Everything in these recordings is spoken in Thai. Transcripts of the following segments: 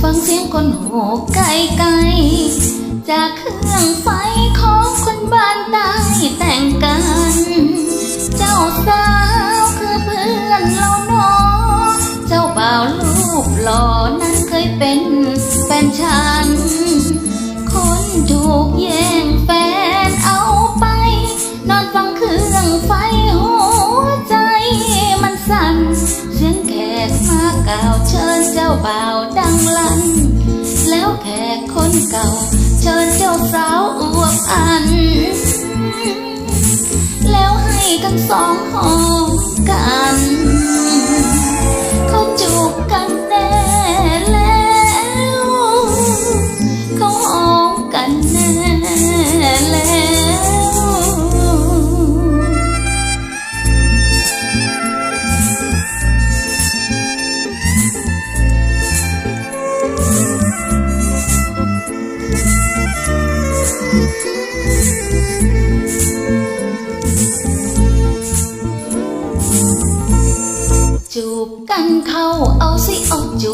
ฟังเสียงคนโห่ไกลไกลจากเครื่องไฟของคนบ้านใต้แต่งกัน เจ้าสาวคือเพื่อนเราเนาะเจ้าบ่าวลูกหล่อนั้นเคยเป็นแฟนฉัน คนถูกเย นเสียงแขกมาเก่าเชิญเจ้าบ่าวดังลั่นแล้วแขกคนเก่า เชิญเจ้าสาวอวบอัน แล้วให้ทั้งสองหอ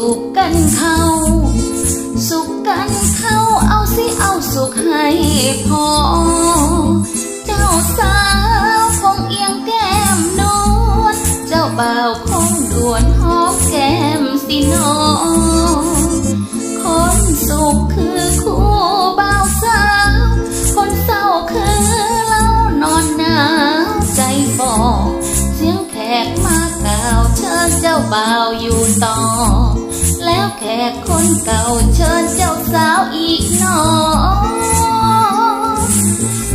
เอาจูบกันเขาสุขกันเขาเอาสิเอาสุขให้พอ เจ้าสาวคงเอียงแก้มนวลเจ้าบ่าวคงด่วนหอมแก้มสินอคนสุขคือคู่บ่าวสาวคนเศร้าคือเล่านอนหนาวใจฟอเสียงแขกมากล่าวเชิญเจ้าบ่าวอยู่ต่อ แล้วแขกคนเก่าเชิญเจ้าสาวอีกหนอ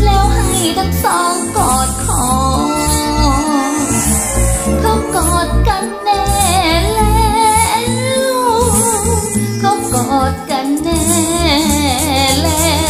แล้วให้ทั้งสองกอดคอเขากอดกันแน่แล้วเขากอดกันแน่แล้ว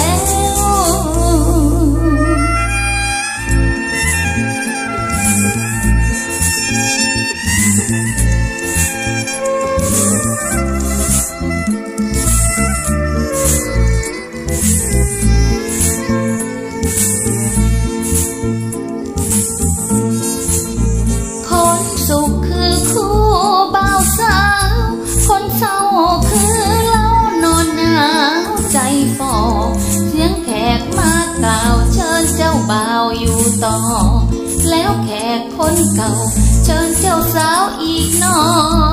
ต่อ แล้วแขกคนเก่า เชิญเจ้าสาวอีกหนอ